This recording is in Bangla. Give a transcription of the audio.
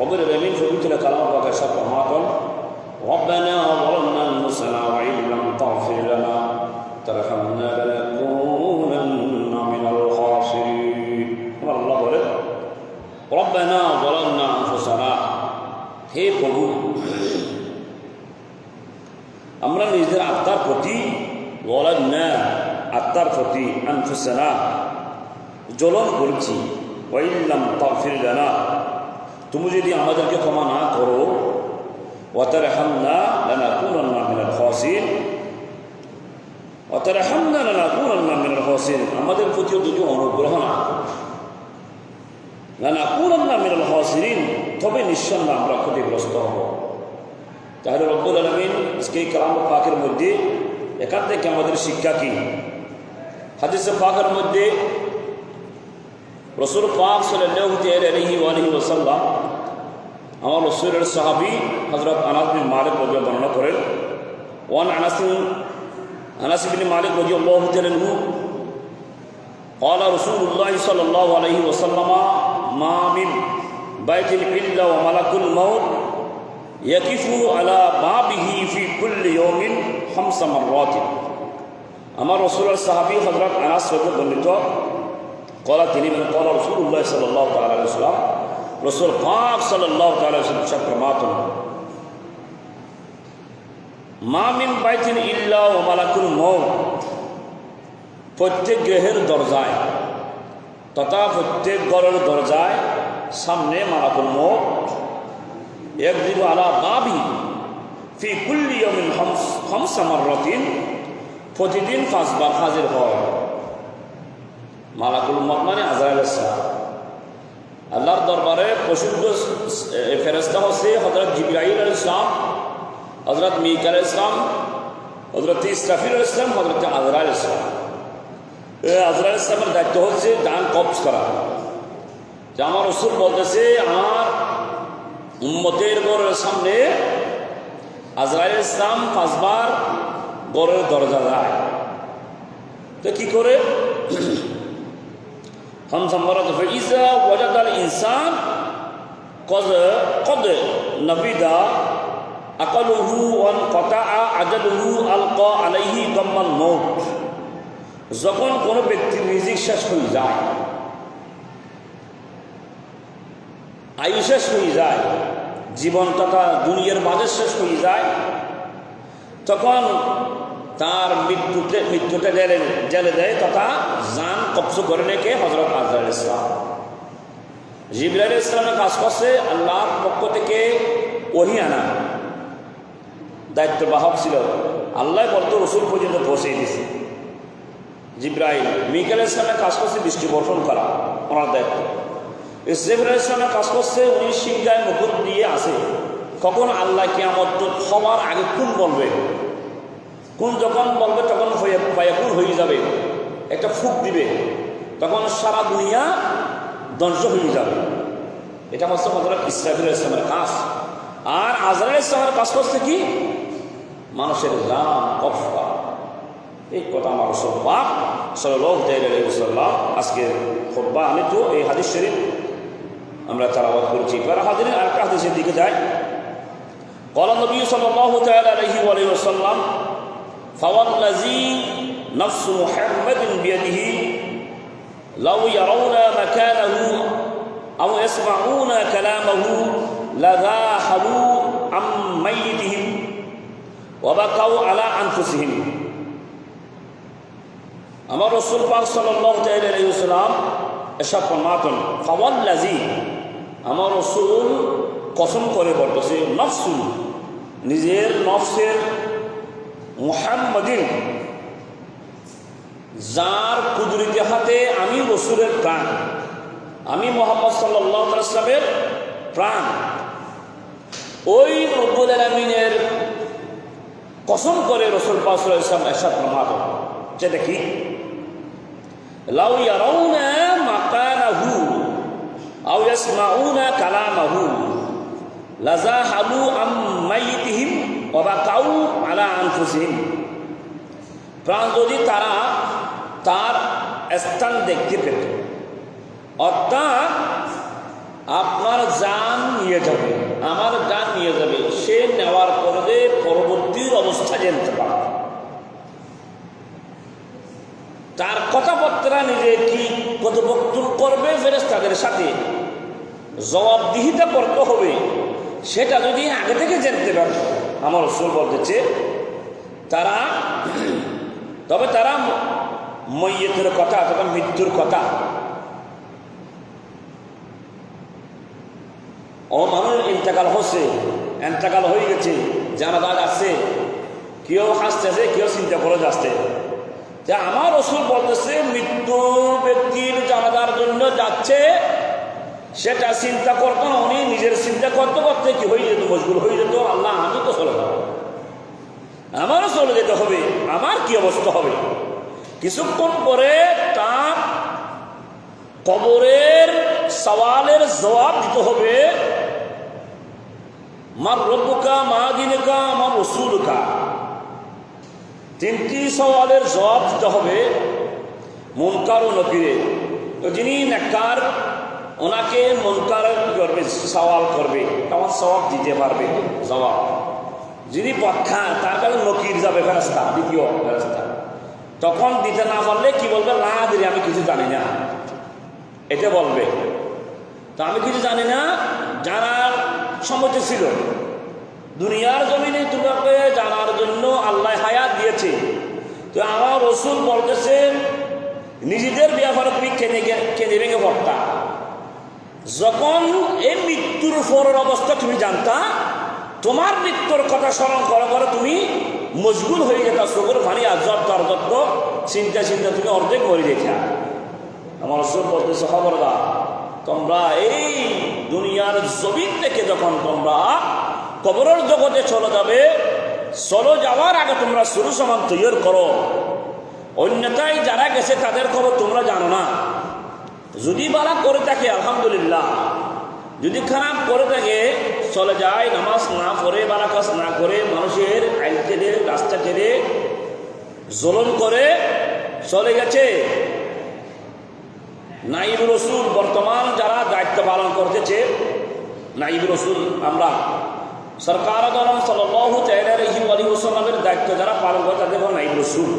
ربنا الأمين فقلت لك كلامك شر ما قال ربنا ظلمنا أنفسنا وإن لم تغفر لنا ترحمنا لنكونن من الخاسرين الله বলে ربنا ظلمنا أنفسنا হে প্রভু আমরা নিজেদের আত্মার প্রতি বলেন না আত্মার প্রতি আনফুসানা জ্বলন করছি ওয়াইল্লাম তাফির জানা তুমি যদি আমাদেরকে ক্ষমা না করো আমাদের প্রতিও যদি অনুগ্রহ না। তবে নিঃসন্দেহে আমরা ক্ষতিগ্রস্ত হব। তাহলে রব্বুল আলমিন আজকে এই কালাম পাকের মধ্যে থেকে আমাদের শিক্ষা কি? হাদিসে পাকের মধ্যে রসুল পাক সাল্লাল্লাহু আলাইহি ওয়া আলিহি ওয়াসাল্লাম আমার রসুলের সাহাবী হযরত আনাস বিন মালিক রাদিয়াল্লাহু বর্ণনা করেন ওয়ান আনাস আনাস বিন মালিক রাদিয়াল্লাহু তাআলা আনহু قال رسول الله صلى الله عليه وسلم ما من بيت إلا وملك الموت يقف على بابه في كل يوم خمس مرات আমার রসুলের সাহাবি হজরত আনাস রবি বর্ণিত কলা তিনি কলা রসুল্লাহ সাল্লাহ তালাম রসুল পাক সাল্লাহ তালাম প্রমাতন মামিন বাইতিন ইল্লা ও মালাকুল মৌ প্রত্যেক গ্রহের দরজায়, তথা প্রত্যেক গড়ের দরজায় সামনে মালাকুল মৌ একদিন আলা বাবি ফি কুল্লি হামস হামসা মাররাতিন। প্রতিদিন পাঁচবার হাজির হয়। মালাকুল মত মানে আজরাইল ইসলাম আল্লাহর দরবারে প্রসিদ্ধ ফেরেস্তা হচ্ছে হজরত জিব্রাহিল ইসলাম হজরত মিকাল ইসলাম হজরত ইসরাফিল ইসলাম হজরত আজরাইল ইসলাম আজরাইল ইসলামের দায়িত্ব হচ্ছে ডান কবজ করা। যে আমার রসুল বলতেছে, আমার উম্মতের গড়ের সামনে আজরাইল ইসলাম পাঁচবার গড়ের দরজা যায় তো কি করে? خمسة مرات فإذا وجد الإنسان قد قد نفد أقله وانقطع عدده ألقى عليه ضم الموت যখন কোনো ব্যক্তির রিজিক শেষ হয়ে যায় আয়ু শেষ হয়ে যায় জীবন তথা দুনিয়ার বাজেট শেষ হয়ে যায় তখন তার মৃত্যুতে মৃত্যুতে জেলে জেলে দেয় তথা জান কবজ করে রেখে হজরত আজরাল ইসলাম। জিবরাইল ইসলামের কাজ করছে, আল্লাহর পক্ষ থেকে ওহি আনা। দায়িত্ব বাহক ছিল। আল্লাহ বলতো, রসুল পর্যন্ত পৌঁছে দিছে জিব্রাইল মিকাল ইসলামের কাজ করছে, বৃষ্টি বর্ষণ করা, ওনার দায়িত্ব। ইসরাফিল ইসলামের কাজ করছে, উনি সিংহায় মুকুট দিয়ে আসে কখন আল্লাহ কিয়ামত সবার আগে কোন বলবে? কোন যখন বলবে তখন পায়াকুন হয়ে যাবে একটা ফুক দিবে তখন সারা দুনিয়া ধ্বংস হয়ে যাবে এটা হচ্ছে হজরত ইসরাফিল ইসলামের কাজ আর আজরা ইসলামের কাজ করছে কি মানুষের রাম কফ এই কথা আমার সব্বা সাল্লাম আজকে খোব্বা আমি তো এই হাদিস শরীফ আমরা তারাবাদ করেছি এবার হাদিনের আরেকটা হাদিসের দিকে যাই قال النبي صلى الله تعالى عليه وآله وسلم فوالذي نفس محمد بيده لو يرون مكانه أو يسمعون كلامه لذاهبوا عن ميتهم وبقوا على أنفسهم আমার রসুল পাক সাল্লাম এসব প্রমাতন ফাওয়াল্লাজি আমার রসুল কসম করে বলতেছে নফসুল নিজের নফসের মুহাম্মদিন। যার কুদরিতে হাতে আমি রসুলের প্রাণ, আমি মোহাম্মদ সাল্লামের প্রাণ, ওই রব্বুল আলমিনের কসম করে রসুল পাসুল ইসলাম এসব প্রমাণ যে দেখি, লাউ কালামাহু, লাজাহালু আম মাইতিহিম অবা কাউ আলা আনফুসিম প্রাণ যদি তারা তার স্থান দেখতে পেত, অর্থাৎ আপনার যান নিয়ে যাবে, আমার যান নিয়ে যাবে, সে নেওয়ার পরে পরবর্তীর অবস্থা জানতে পারবে। তার কথাপত্রা নিজে কি কথোপকথন করবে ফেরেস তাদের সাথে? জবাবদিহিতা করতে হবে, সেটা যদি আগে থেকে জানতে পারত আমার রসুল বলতেছে, তারা, তবে তারা মৈয়তের কথা তবে মৃত্যুর কথা। ও মানুষ ইন্তেকাল হচ্ছে ইন্তেকাল হয়ে গেছে জানাজাজ আসছে কেউ হাসতেছে, কেউ চিন্তা করে যাচ্ছে। যে আমার রসুল বলতেছে, মৃত্যু ব্যক্তির জানাজার জন্য যাচ্ছে সেটা চিন্তা করতো না উনি নিজের চিন্তা করতে করতে, কি হয়ে যেত মজবুর? হয়ে যেত? আল্লাহ আমি তো চলে যাব। আমারও চলে যেতে হবে। আমার কি অবস্থা হবে? কিছুক্ষণ পরে তার কবরের সওয়ালের জবাব দিতে হবে, মার রব্বুকা, মা দিনকা আমার রসুলকা। তিনটি সওয়ালের জবাব দিতে হবে, মনকার ও নকিরে যিনি নেকার ওনাকে মনকার করবে, সওয়াল করবে আমার সবাব দিতে পারবে? জবাব। যিনি পক্ষা তার কাছে নকির যাবে ফেরাস্তা দ্বিতীয় ফেরাস্তা তখন দিতে না পারলে কি বলবে? না দিদি আমি কিছু জানি না। এটা বলবে। তো আমি কিছু জানি না, জানার সম্মতি ছিল। দুনিয়ার জমিনে তোমাকে জানার জন্য আল্লাহ হায়াত দিয়েছে। তো আমার রসুল বলতেছেন নিজেদের ব্যাপারে তুমি কেনে কেনে ভেঙে পড়তা। যখন এই মৃত্যুর পরের অবস্থা তুমি জানতা, তোমার মৃত্যুর কথা স্মরণ করা করে তুমি মজগুল হয়ে যেত, চোখের পানি আজব যত্ন চিন্তা চিন্তা তুমি অর্ধেক করে দেখা আমার রসুল বলতেছে, খবরদার, তোমরা এই দুনিয়ার জমিন থেকে যখন তোমরা কবরের জগতে চলে যাবে, চলে যাওয়ার আগে তোমরা শুরু সমান তৈরি করো। অন্যথায় যারা গেছে তাদের খবর তোমরা জানো না। যদি বালা করে থাকে, আলহামদুলিল্লাহ। যদি খারাপ করে থাকে, চলে যায়, নামাজ না পড়ে, বালা কাজ না করে, মানুষের আইন কেড়ে, রাস্তা কেড়ে জলন করে, চলে গেছে। নাইব রসুল বর্তমান যারা দায়িত্ব পালন করতেছে নাইব রসুল আমরা, সরকার সাল্লাহ তাইলার আলী ওসলামের দায়িত্ব যারা পালন করে, তাদের নাইব রসুল।